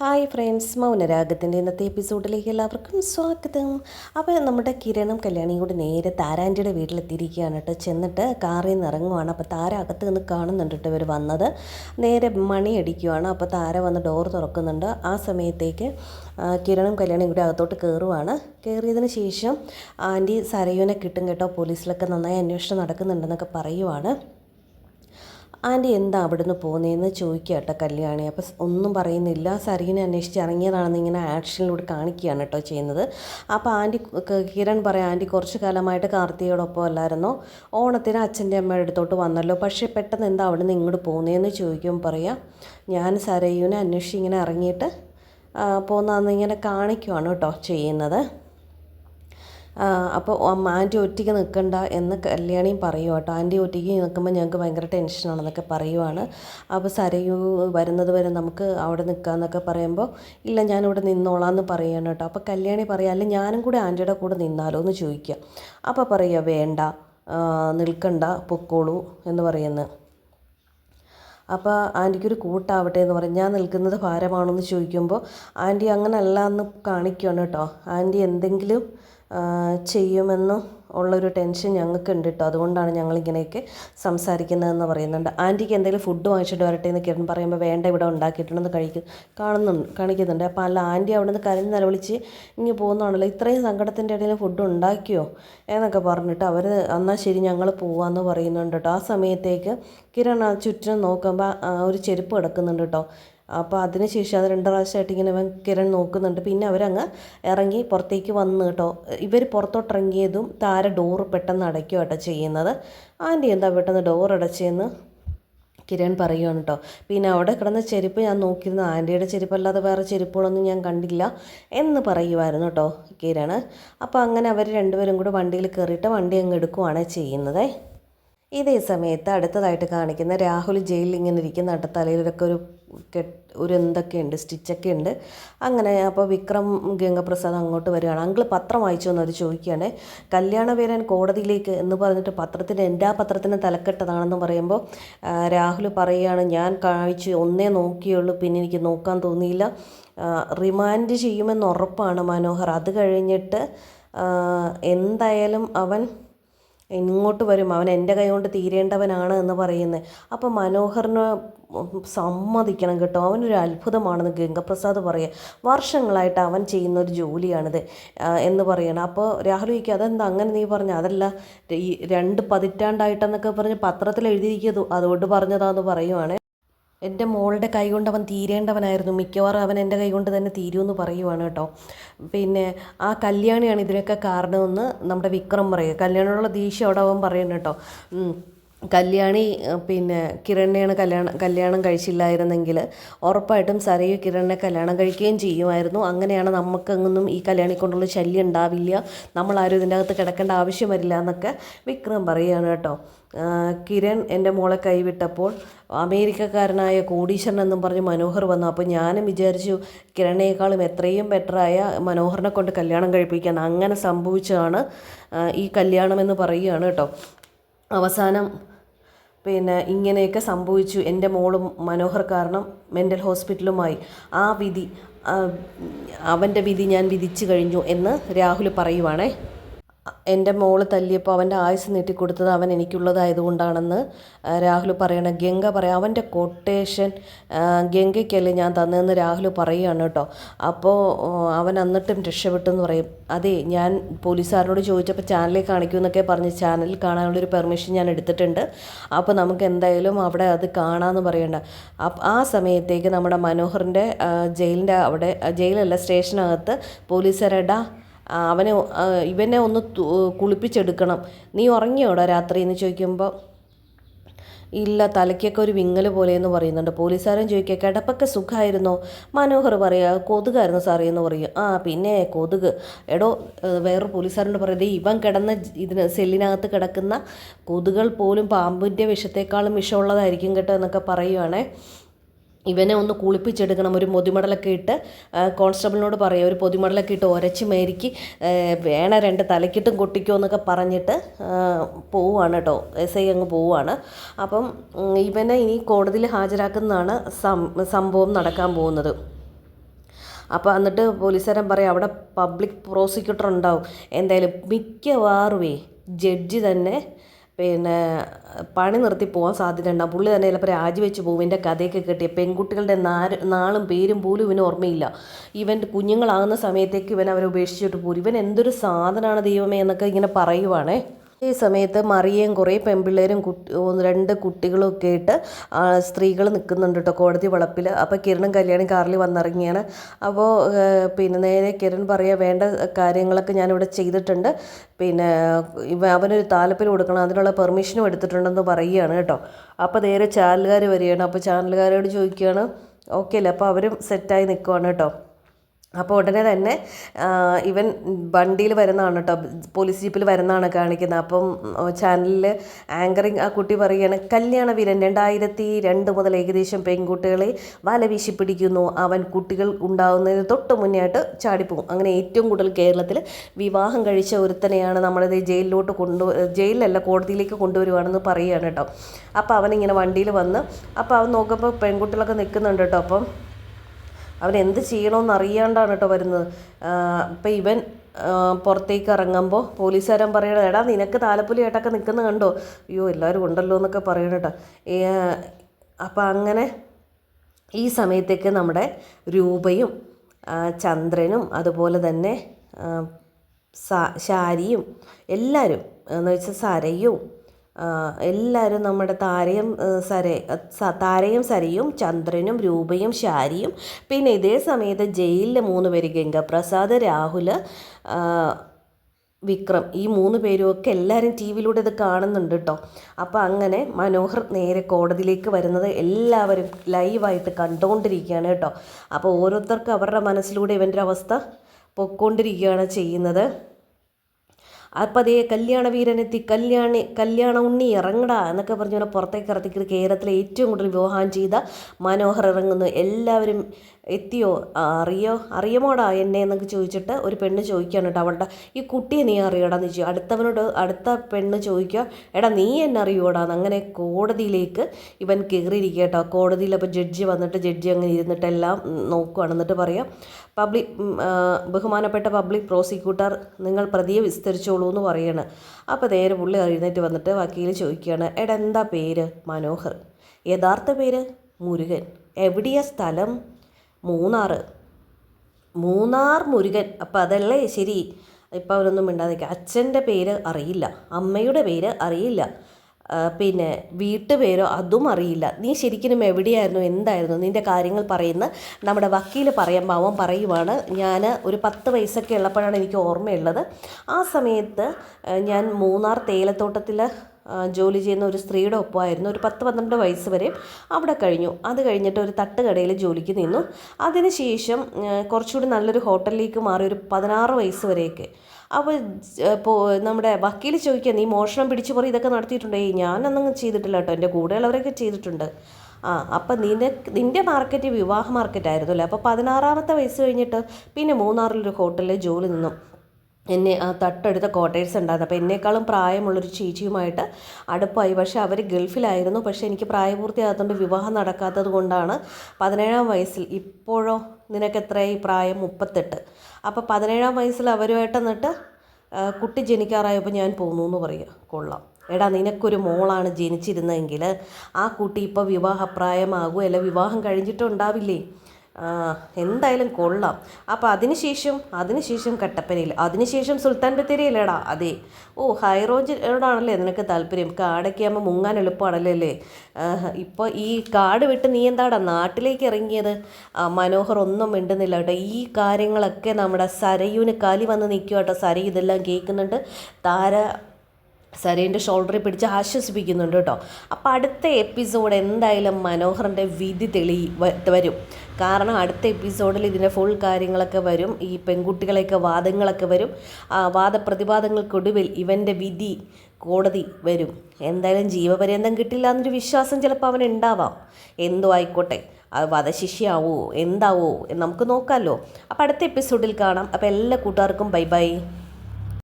Hi friends മൗനരാഗത്തിന്റെ ഇന്നത്തെ എപ്പിസോഡിലേക്ക് എല്ലാവർക്കും സ്വാഗതം. അപ്പോൾ നമ്മുടെ കിരണം കല്യാണിയും കൂടി നേരെ താരാന്റിയുടെ വീട്ടിലെത്തിയിരിക്കുകയാണ് കേട്ടോ. ചെന്നിട്ട് കാറിൽ നിന്ന് ഇറങ്ങുവാണ്. അപ്പോൾ താര അകത്ത് നിന്ന് കാണുന്നുണ്ട് കേട്ടോ ഇവർ വന്നത്. നേരെ മണി അടിക്കുവാണ് അപ്പോൾ താര വന്ന് ഡോർ തുറക്കുന്നുണ്ട്. ആ സമയത്തേക്ക് കിരണം കിരണും കല്യാണിയും കൂടി അകത്തോട്ട് കയറുവാണ്. കയറിയതിന് ശേഷം ആന്റി സരയുവിനെ കിട്ടും കേട്ടോ. പോലീസിലൊക്കെ നന്നായി അന്വേഷണം നടക്കുന്നുണ്ടെന്നൊക്കെ പറയുവാണ്. ആന്റി എന്താ അവിടുന്ന് പോകുന്നതെന്ന് ചോദിക്കുക കേട്ടോ കല്യാണി അപ്പോൾ ഒന്നും പറയുന്നില്ല. സരീനെ അന്വേഷിച്ച് ഇറങ്ങിയതാണെന്ന് ഇങ്ങനെ ആക്ഷനിലൂടെ കാണിക്കുകയാണ് കേട്ടോ ചെയ്യുന്നത്. അപ്പോൾ ആന്റി കിരൺ പറയാം ആന്റി കുറച്ച് കാലമായിട്ട് കാർത്തികയോടൊപ്പം അല്ലായിരുന്നോ? ഓണത്തിന് അച്ഛന്റെ അമ്മയുടെ അടുത്തോട്ട് വന്നല്ലോ. പക്ഷേ പെട്ടെന്ന് എന്താ അവിടുന്ന് ഇങ്ങോട്ട് പോകുന്നതെന്ന് ചോദിക്കുമ്പോൾ പറയാം ഞാൻ സരയുവിനെ അന്വേഷിച്ച് ഇങ്ങനെ ഇറങ്ങിയിട്ട് പോകുന്നതെന്ന് ഇങ്ങനെ കാണിക്കുവാണ് കേട്ടോ ചെയ്യുന്നത്. അപ്പോൾ ആന്റി ഒറ്റയ്ക്ക് നിൽക്കണ്ട എന്ന് കല്യാണിയും പറയും കേട്ടോ. ആന്റി ഒറ്റയ്ക്ക് നിൽക്കുമ്പോൾ ഞങ്ങൾക്ക് ഭയങ്കര ടെൻഷനാണെന്നൊക്കെ പറയുവാണ്. അപ്പോൾ സരയു വരുന്നത് വരെ നമുക്ക് അവിടെ നിൽക്കാമെന്നൊക്കെ പറയുമ്പോൾ ഇല്ല ഞാനിവിടെ നിന്നോളാം എന്ന് പറയുകയാണ് കേട്ടോ. അപ്പോൾ കല്യാണി പറയാം അല്ല ഞാനും കൂടെ ആന്റിയുടെ കൂടെ നിന്നാലോ എന്ന് ചോദിക്കുക അപ്പോൾ പറയുക വേണ്ട നിൽക്കണ്ട പൊക്കോളൂ എന്ന് പറയുന്നത് അപ്പോൾ ആന്റിക്കൊരു കൂട്ടാവട്ടെ എന്ന് പറയും. ഞാൻ നിൽക്കുന്നത് ഭാരമാണോ എന്ന് ചോദിക്കുമ്പോൾ ആന്റി അങ്ങനല്ല എന്ന് കാണിക്കുകയാണ് കേട്ടോ. ആന്റി എന്തെങ്കിലും ചെയ്യുമെന്നും ഉള്ളൊരു ടെൻഷൻ ഞങ്ങൾക്കുണ്ട് കേട്ടോ അതുകൊണ്ടാണ് ഞങ്ങളിങ്ങനെയൊക്കെ സംസാരിക്കുന്നതെന്ന് പറയുന്നുണ്ട്. ആന്റിക്ക് എന്തെങ്കിലും ഫുഡ് വാങ്ങിച്ചിട്ട് വരട്ടെ എന്ന് കിരൺ പറയുമ്പോൾ വേണ്ട ഇവിടെ ഉണ്ടാക്കിയിട്ടുണ്ടെന്ന് കഴിക്കും കാണുന്നുണ്ട് കാണിക്കുന്നുണ്ട്. അപ്പോൾ അല്ല ആന്റി അവിടെ നിന്ന് കരഞ്ഞ് നിലവിളിച്ച് ഇങ്ങ് പോകുന്നതാണല്ലോ ഇത്രയും സങ്കടത്തിന്റെ ഇടയിൽ ഫുഡ് ഉണ്ടാക്കിയോ എന്നൊക്കെ പറഞ്ഞിട്ട് അവർ എന്നാൽ ശരി ഞങ്ങൾ പോവാമെന്ന് പറയുന്നുണ്ട് കേട്ടോ ആ സമയത്തേക്ക് കിരൺ ആ ചുറ്റിനും നോക്കുമ്പോൾ ഒരു ചെരുപ്പ് കിടക്കുന്നുണ്ട് കേട്ടോ അപ്പോൾ അതിന് ശേഷം അത് രണ്ട് പ്രാവശ്യമായിട്ട് ഇങ്ങനെ ഇവൻ കിരൺ നോക്കുന്നുണ്ട്. പിന്നെ അവരങ്ങ് ഇറങ്ങി പുറത്തേക്ക് വന്നു കേട്ടോ. ഇവർ പുറത്തോട്ടിറങ്ങിയതും താര ഡോറ് പെട്ടെന്ന് അടയ്ക്കുക കേട്ടോ ചെയ്യുന്നത്. ആന്റി എന്താ പെട്ടെന്ന് ഡോർ അടച്ചെന്ന് കിരൺ പറയുകയാണ് കേട്ടോ. പിന്നെ അവിടെ കിടന്ന ചെരുപ്പ് ഞാൻ നോക്കിയിരുന്നു. ആന്റിയുടെ ചെരുപ്പല്ലാതെ വേറെ ചെരുപ്പുകളൊന്നും ഞാൻ കണ്ടില്ല എന്ന് പറയുമായിരുന്നു കേട്ടോ കിരൺ അപ്പോൾ അങ്ങനെ അവർ രണ്ടുപേരും കൂടെ വണ്ടിയിൽ കയറിയിട്ട് വണ്ടി അങ്ങ് എടുക്കുവാണ് ചെയ്യുന്നത്. ഇതേ സമയത്ത് അടുത്തതായിട്ട് കാണിക്കുന്ന രാഹുൽ ജയിലിൽ ഇങ്ങനെ ഇരിക്കുന്ന കേട്ടോ തലയിലൊക്കെ ഒരു കെട്ട് ഒരു എന്തൊക്കെ ഉണ്ട് സ്റ്റിച്ചൊക്കെ ഉണ്ട്. അങ്ങനെ അപ്പോൾ വിക്രം ഗംഗപ്രസാദ് അങ്ങോട്ട് വരികയാണ്. അങ്കിൾ പത്രം വായിച്ചു എന്നവർ ചോദിക്കുകയാണ് കല്യാണ വീരൻ കോടതിയിലേക്ക് എന്ന് പറഞ്ഞിട്ട് പത്രത്തിന് എന്റെ ആ പത്രത്തിന് തലക്കെട്ടതാണെന്ന് പറയുമ്പോൾ രാഹുൽ പറയുകയാണ് ഞാൻ കാഴ്ച ഒന്നേ നോക്കിയുള്ളൂ പിന്നെ എനിക്ക് നോക്കാൻ തോന്നിയില്ല. റിമാൻഡ് ചെയ്യുമെന്ന് ഉറപ്പാണ് മനോഹർ. അത് കഴിഞ്ഞിട്ട് എന്തായാലും അവൻ ഇങ്ങോട്ട് വരും? അവൻ എന്റെ കൈ കൊണ്ട് തീരേണ്ടവനാണ് എന്ന് പറയുന്നത് അപ്പം മനോഹറിന് സമ്മതിക്കണം കേട്ടോ. അവനൊരു അത്ഭുതമാണെന്ന് ഗംഗപ്രസാദ് പറയുക വർഷങ്ങളായിട്ട് അവൻ ചെയ്യുന്ന ഒരു ജോലിയാണിത് എന്ന് പറയണം. അപ്പോൾ രാഹുൽ ചോദിക്കുക അതെന്താ? അങ്ങനെ നീ പറഞ്ഞ അതല്ല ഈ രണ്ട് പതിറ്റാണ്ടായിട്ടെന്നൊക്കെ പറഞ്ഞ് പത്രത്തിൽ എഴുതിയിരിക്കുന്നു അതുകൊണ്ട് പറഞ്ഞതാന്ന് പറയുവാണ്. എന്റെ മോളുടെ കൈ കൊണ്ട് അവൻ തീരേണ്ടവനായിരുന്നു. മിക്കവാറും അവൻ എന്റെ കൈ കൊണ്ട് തന്നെ തീരുമെന്ന് പറയുവാണ് കേട്ടോ. പിന്നെ ആ കല്യാണിയാണ് ഇതിനൊക്കെ കാരണമെന്ന് നമ്മുടെ വിക്രം പറയുക. കല്യാണമുള്ള ദേഷ്യം അവിടെ അവൻ പറയുന്നു കേട്ടോ. കല്യാണി പിന്നെ കിരണിനെയാണ് കല്യാണം കല്യാണം കഴിച്ചില്ലായിരുന്നെങ്കിൽ ഉറപ്പായിട്ടും സരയു കിരണിനെ കല്യാണം കഴിക്കുകയും ചെയ്യുമായിരുന്നു. അങ്ങനെയാണ് നമുക്കങ്ങൊന്നും ഈ കല്യാണി കൊണ്ടുള്ള ശല്യം ഉണ്ടാവില്ല. നമ്മളാരും ഇതിന്റെ അകത്ത് കിടക്കേണ്ട ആവശ്യം വരില്ല എന്നൊക്കെ വിക്രം പറയുകയാണ് കേട്ടോ. കിരൺ എന്റെ മോളെ കൈവിട്ടപ്പോൾ അമേരിക്കക്കാരനായ കോടീശ്വരൻ എന്നും പറഞ്ഞ് മനോഹർ വന്നു. അപ്പോൾ ഞാനും വിചാരിച്ചു കിരണേക്കാളും എത്രയും ബെറ്ററായ മനോഹറിനെ കൊണ്ട് കല്യാണം കഴിപ്പിക്കാൻ. അങ്ങനെ സംഭവിച്ചതാണ് ഈ കല്യാണം എന്ന് പറയുകയാണ് കേട്ടോ. അവസാനം പിന്നെ ഇങ്ങനെയൊക്കെ സംഭവിച്ചു. എന്റെ മോളും മനോഹർ കാരണം മെന്റൽ ഹോസ്പിറ്റലുമായി ആ വിധി അവന്റെ വിധി ഞാൻ വിധിച്ചു കഴിഞ്ഞു എന്ന് രാഹുൽ പറയുവാണേ. എന്റെ മോൾ തല്ലിയപ്പോൾ അവന്റെ ആയുസ് നീട്ടിക്കൊടുത്തത് അവൻ എനിക്കുള്ളതായതുകൊണ്ടാണെന്ന് രാഹുൽ പറയണ ഗംഗ പറയാം അവന്റെ കൊട്ടേഷൻ ഗംഗയ്ക്കല്ലേ ഞാൻ തന്നതെന്ന് രാഹുൽ പറയുകയാണ് കേട്ടോ. അപ്പോൾ അവൻ എന്നിട്ടും രക്ഷപ്പെട്ടെന്ന് പറയും. അതെ ഞാൻ പോലീസുകാരനോട് ചോദിച്ചപ്പോൾ ചാനലിൽ കാണിക്കുമെന്നൊക്കെ പറഞ്ഞ് ചാനലിൽ കാണാനുള്ളൊരു പെർമിഷൻ ഞാൻ എടുത്തിട്ടുണ്ട്. അപ്പോൾ നമുക്ക് എന്തായാലും അവിടെ അത് കാണാമെന്ന് പറയണ്ട. ആ സമയത്തേക്ക് നമ്മുടെ മനോഹറിന്റെ ജയിലിന്റെ അവിടെ ജയിലല്ല സ്റ്റേഷനകത്ത് പോലീസുകാരടാ അവനെ ഇവനെ ഒന്ന് കുളിപ്പിച്ചെടുക്കണം. നീ ഉറങ്ങിയോടാ രാത്രി? എന്ന് ചോദിക്കുമ്പോൾ ഇല്ല തലയ്ക്കൊക്കെ ഒരു വിങ്ങൽ പോലെ എന്ന് പറയുന്നുണ്ട്. പോലീസുകാരൻ ചോദിക്കുക കിടപ്പൊക്കെ സുഖമായിരുന്നോ മനോഹർ പറയുക കൊതുകായിരുന്നു സാറേ എന്ന് പറയും ആ പിന്നെ കൊതുക്. എടോ വേറെ വേറൊരു പോലീസുകാരനോട് പറയുന്നത് ഇവൻ കിടന്ന ഇതിന് സെല്ലിനകത്ത് കിടക്കുന്ന കൊതുകൾ പോലും പാമ്പിന്റെ വിഷത്തേക്കാളും വിഷമുള്ളതായിരിക്കും കേട്ടോ എന്നൊക്കെ പറയുവാണേ. ഇവനെ ഒന്ന് കുളിപ്പിച്ചെടുക്കണം ഒരു പൊതിമടലൊക്കെ ഇട്ട് കോൺസ്റ്റബിളിനോട് പറയുക ഒരു പൊതിമടലൊക്കെ ഇട്ട് ഒരച്ച് മേരിക്ക് വേണ രണ്ട് തലക്കിട്ടും കൊട്ടിക്കോ എന്നൊക്കെ പറഞ്ഞിട്ട് പോവുകയാണ് കേട്ടോ എസ് ഐ അങ്ങ് പോവുകയാണ്. അപ്പം ഇവനെ ഇനി കോടതിയിൽ ഹാജരാക്കുന്നതാണ് സംഭവം നടക്കാൻ പോകുന്നത്. അപ്പോൾ എന്നിട്ട് പോലീസുകാരൻ പറയും അവിടെ പബ്ലിക് പ്രോസിക്യൂട്ടർ ഉണ്ടാവും. എന്തായാലും മിക്കവാറുമേ ജഡ്ജി തന്നെ പിന്നെ പണി നിർത്തി പോകാൻ സാധ്യത ഉണ്ടാവും പുള്ളി തന്നെ ചിലപ്പോൾ രാജിവെച്ച് പോകും. എന്റെ കഥയൊക്കെ കിട്ടിയ പെൺകുട്ടികളുടെ നാര് നാളും പേരും പോലും ഇവന് ഓർമ്മയില്ല. ഇവൻ കുഞ്ഞുങ്ങളാകുന്ന സമയത്തേക്ക് ഇവൻ അവരെ ഉപേക്ഷിച്ചിട്ട് പോരും. ഇവൻ എന്തൊരു സാധനമാണ് ദൈവമേ എന്നൊക്കെ ഇങ്ങനെ പറയുവാണേ. ഈ സമയത്ത് മറിയേയും കുറെ പെൺപിള്ളേരും കുട്ടി രണ്ട് കുട്ടികളും ഒക്കെ ആയിട്ട് സ്ത്രീകൾ നിൽക്കുന്നുണ്ട് കേട്ടോ കോടതി വളപ്പിൽ അപ്പോൾ കിരണും കല്യാണി കാറിൽ വന്നിറങ്ങിയാണ്. അപ്പോൾ പിന്നെ നേരെ കിരൺ പറയുക വേണ്ട കാര്യങ്ങളൊക്കെ ഞാനിവിടെ ചെയ്തിട്ടുണ്ട്. പിന്നെ അവനൊരു താലപ്പിൽ കൊടുക്കണം. അതിനുള്ള പെർമിഷനും എടുത്തിട്ടുണ്ടെന്ന് പറയുകയാണ് കേട്ടോ. അപ്പോൾ നേരെ ചാനലുകാർ വരികയാണ്. അപ്പോൾ ചാനലുകാരോട് ചോദിക്കുകയാണ് ഓക്കെ അല്ലേ? അപ്പോൾ അവരും സെറ്റായി നിൽക്കുവാണ് കേട്ടോ. അപ്പോൾ ഉടനെ തന്നെ ഇവൻ വണ്ടിയിൽ വരുന്നതാണ് കേട്ടോ. പോലീസ് ജീപ്പിൽ വരുന്നതാണ് കാണിക്കുന്നത്. അപ്പം ചാനലിൽ ആങ്കറിങ് ആ കുട്ടി പറയുകയാണ് കല്യാണ വീരൻ രണ്ടായിരത്തി രണ്ട് മുതൽ ഏകദേശം പെൺകുട്ടികളെ വല വീശി പിടിക്കുന്നു. അവൻ കുട്ടികൾ ഉണ്ടാകുന്നതിന് തൊട്ട് മുന്നേ ആയിട്ട് ചാടിപ്പോകും. അങ്ങനെ ഏറ്റവും കൂടുതൽ കേരളത്തിൽ വിവാഹം കഴിച്ച ഒരുത്തനെയാണ് നമ്മളിത് ജയിലിലോട്ട് കൊണ്ടു ജയിലിലല്ല കോടതിയിലേക്ക് കൊണ്ടുവരുവാണെന്ന് പറയുകയാണ് കേട്ടോ. അപ്പോൾ അവനിങ്ങനെ വണ്ടിയിൽ വന്ന് അപ്പോൾ അവൻ നോക്കുമ്പോൾ പെൺകുട്ടികളൊക്കെ നിൽക്കുന്നുണ്ട് കേട്ടോ. അപ്പം അവൻ എന്ത് ചെയ്യണമെന്ന് അറിയാണ്ടാണ് കേട്ടോ വരുന്നത്. ഇപ്പം ഇവൻ പുറത്തേക്ക് ഇറങ്ങുമ്പോൾ പോലീസുകാരൻ പറയണത് എടാ നിനക്ക് താലപ്പൊലിയായിട്ടൊക്കെ നിൽക്കുന്ന കണ്ടോ? അയ്യോ എല്ലാവരും ഉണ്ടല്ലോ എന്നൊക്കെ പറയണം കേട്ടോ. അപ്പം അങ്ങനെ ഈ സമയത്തേക്ക് നമ്മുടെ രൂപയും ചന്ദ്രനും അതുപോലെ തന്നെ സാരിയും എല്ലാവരും എന്ന് വെച്ചാൽ സരയും എല്ലാവരും നമ്മുടെ താരയും സര താരയും സരയും ചന്ദ്രനും രൂപയും ശാരിയും പിന്നെ ഇതേ സമയത്ത് ജയിലിലെ മൂന്ന് പേര് ഗംഗപ്രസാദ് രാഹുൽ വിക്രം ഈ മൂന്ന് പേരും ഒക്കെ എല്ലാവരും ടി വിയിലൂടെ ഇത് കാണുന്നുണ്ട് കേട്ടോ അപ്പോൾ അങ്ങനെ മനോഹർ നേരെ കോടതിയിലേക്ക് വരുന്നത് എല്ലാവരും ലൈവായിട്ട് കണ്ടുകൊണ്ടിരിക്കുകയാണ് കേട്ടോ അപ്പോൾ ഓരോരുത്തർക്കും അവരുടെ മനസ്സിലൂടെ ഇവന്റെ അവസ്ഥ പൊയ്ക്കൊണ്ടിരിക്കുകയാണ് ചെയ്യുന്നത്. അപ്പം അതേ കല്യാണ വീരനെത്തി കല്യാണി കല്യാണ ഉണ്ണി ഇറങ്ങടാ എന്നൊക്കെ പറഞ്ഞ പുറത്തേക്ക് ഇറത്തിക്കുന്നത് കേരളത്തിലെ ഏറ്റവും കൂടുതൽ വിവാഹം ചെയ്ത മനോഹർ ഇറങ്ങുന്നു. എല്ലാവരും എത്തിയോ? അറിയോ? അറിയുമോടാ എന്നെ എന്നൊക്കെ ചോദിച്ചിട്ട് ഒരു പെണ്ണ് ചോദിക്കുകയാണ് കേട്ടോ അവളുടെ. ഈ കുട്ടിയെ നീ അറിയോടാന്ന് ചോദിച്ചു അടുത്തവനോട് അടുത്ത പെണ്ണ് ചോദിക്കുക എടാ നീ എന്നെ അറിയോടാന്ന് അങ്ങനെ കോടതിയിലേക്ക് ഇവൻ കയറിയിരിക്കുക കേട്ടോ. കോടതിയിൽ അപ്പോൾ ജഡ്ജി വന്നിട്ട് ജഡ്ജി അങ്ങനെ ഇരുന്നിട്ട് എല്ലാം നോക്കുകയാണ് എന്നിട്ട് പറയാം പബ്ലിക് ബഹുമാനപ്പെട്ട പബ്ലിക് പ്രോസിക്യൂട്ടർ നിങ്ങൾ പ്രതിയെ വിസ്തരിച്ചോളൂ എന്ന് പറയാണ്. അപ്പോൾ നേരെ പുള്ളി എഴുന്നേറ്റ് വന്നിട്ട് വക്കീൽ ചോദിക്കുകയാണ് എടാ എന്താ പേര്? മനോഹർ. യഥാർത്ഥ പേര്? മുരുകൻ. എവിടെയാ സ്ഥലം? മൂന്നാർ മൂന്നാർ മുരുകൻ. അപ്പം അതല്ലേ? ശരി. ഇപ്പം അവരൊന്നും മിണ്ടാതിരിക്കുക അച്ഛന്റെ പേര് അറിയില്ല. അമ്മയുടെ പേര് അറിയില്ല. പിന്നെ വീട്ടുപേരോ അതും അറിയില്ല. നീ ശരിക്കും എവിടെയായിരുന്നു? എന്തായിരുന്നു? നിന്റെ കാര്യങ്ങൾ പറയുന്ന നമ്മുടെ വക്കീൽ പറയുമ്പോൾ അവൻ പറയുവാണ്. ഞാൻ ഒരു പത്ത് വയസ്സൊക്കെ ഉള്ളപ്പോഴാണ് എനിക്ക് ഓർമ്മയുള്ളത്. ആ സമയത്ത് ഞാൻ മൂന്നാർ തേയിലത്തോട്ടത്തിൽ ജോലി ചെയ്യുന്ന ഒരു സ്ത്രീയുടെ ഒപ്പമായിരുന്നു. ഒരു പത്ത് പന്ത്രണ്ട് വയസ്സ് വരെ അവിടെ കഴിഞ്ഞു. അത് കഴിഞ്ഞിട്ട് ഒരു തട്ടുകടയിൽ ജോലിക്ക് നിന്നു. അതിനുശേഷം കുറച്ചുകൂടി നല്ലൊരു ഹോട്ടലിലേക്ക് മാറി ഒരു പതിനാറ് വയസ്സ് വരെയൊക്കെ. അപ്പോൾ നമ്മുടെ വക്കീൽ ചോദിക്കുക നീ മോഷണം പിടിച്ചു പറയും ഇതൊക്കെ നടത്തിയിട്ടുണ്ടേ? ഞാനൊന്നും ചെയ്തിട്ടില്ല കേട്ടോ. എന്റെ കൂടെയുള്ളവരൊക്കെ ചെയ്തിട്ടുണ്ട്. ആ അപ്പം നിന്റെ നിന്റെ മാർക്കറ്റ് വിവാഹ മാർക്കറ്റ് അല്ലേ അപ്പോൾ പതിനാറാമത്തെ വയസ്സ് കഴിഞ്ഞിട്ട് പിന്നെ മൂന്നാറിലൊരു ഹോട്ടലിൽ ജോലി നിന്നു. എന്നെ ആ തട്ടെടുത്ത കോട്ടേഴ്സ് ഉണ്ടായിരുന്നു. അപ്പോൾ എന്നേക്കാളും പ്രായമുള്ളൊരു ചേച്ചിയുമായിട്ട് അടുപ്പായി. പക്ഷേ അവർ ഗൾഫിലായിരുന്നു. പക്ഷേ എനിക്ക് പ്രായപൂർത്തിയാകാത്തതുകൊണ്ട് വിവാഹം നടക്കാത്തത് കൊണ്ടാണ് പതിനേഴാം വയസ്സിൽ ഇപ്പോഴോ നിനക്ക് എത്രയായി? പ്രായം മുപ്പത്തെട്ട്. അപ്പോൾ പതിനേഴാം വയസ്സിൽ അവരുമായിട്ട് എന്നിട്ട് കുട്ടി ജനിക്കാറായപ്പോൾ ഞാൻ പോന്നു എന്ന് പറയുക കൊള്ളാം. എടാ നിനക്കൊരു മോളാണ് ജനിച്ചിരുന്നതെങ്കിൽ ആ കുട്ടി ഇപ്പോൾ വിവാഹപ്രായമാകുമോ അല്ല വിവാഹം കഴിഞ്ഞിട്ടുണ്ടാവില്ലേ? എന്തായാലും കൊള്ളാം. അപ്പോൾ അതിനുശേഷം അതിനുശേഷം കട്ടപ്പനയിൽ അതിനുശേഷം സുൽത്താൻ ബത്തേരിയിലേടാ അതെ. ഓ ഹൈറോജിനോടാണല്ലേ നിനക്ക് താല്പര്യം? കാടൊക്കെ ആകുമ്പോൾ മുങ്ങാൻ എളുപ്പമാണല്ലേ അല്ലേ? ഇപ്പോൾ ഈ കാട് വിട്ട് നീ എന്താടാ നാട്ടിലേക്ക് ഇറങ്ങിയത്? മനോഹർ ഒന്നും മിണ്ടുന്നില്ല കേട്ടോ. ഈ കാര്യങ്ങളൊക്കെ നമ്മുടെ സരയുവിന് കലി വന്ന് നിൽക്കുക കേട്ടോ സര ഇതെല്ലാം കേൾക്കുന്നുണ്ട്. താര സരേന്റെ ഷോൾഡറിൽ പിടിച്ച് ആശ്വസിപ്പിക്കുന്നുണ്ട് കേട്ടോ. അപ്പോൾ അടുത്ത എപ്പിസോഡ് എന്തായാലും മനോഹറിന്റെ വിധി തെളി വരും. കാരണം അടുത്ത എപ്പിസോഡിൽ ഇതിന്റെ ഫുൾ കാര്യങ്ങളൊക്കെ വരും. ഈ പെൺകുട്ടികളെയൊക്കെ വാദങ്ങളൊക്കെ വരും. ആ വാദപ്രതിവാദങ്ങൾക്കൊടുവിൽ ഇവന്റെ വിധി കോടതി വരും. എന്തായാലും ജീവപര്യന്തം കിട്ടില്ല എന്നൊരു വിശ്വാസം ചിലപ്പോൾ അവനുണ്ടാവാം. എന്തോ ആയിക്കോട്ടെ. വധശിഷ്യാവോ എന്താവോ നമുക്ക് നോക്കാമല്ലോ. അപ്പോൾ അടുത്ത എപ്പിസോഡിൽ കാണാം. അപ്പോൾ എല്ലാ കൂട്ടുകാർക്കും ബൈ ബൈ.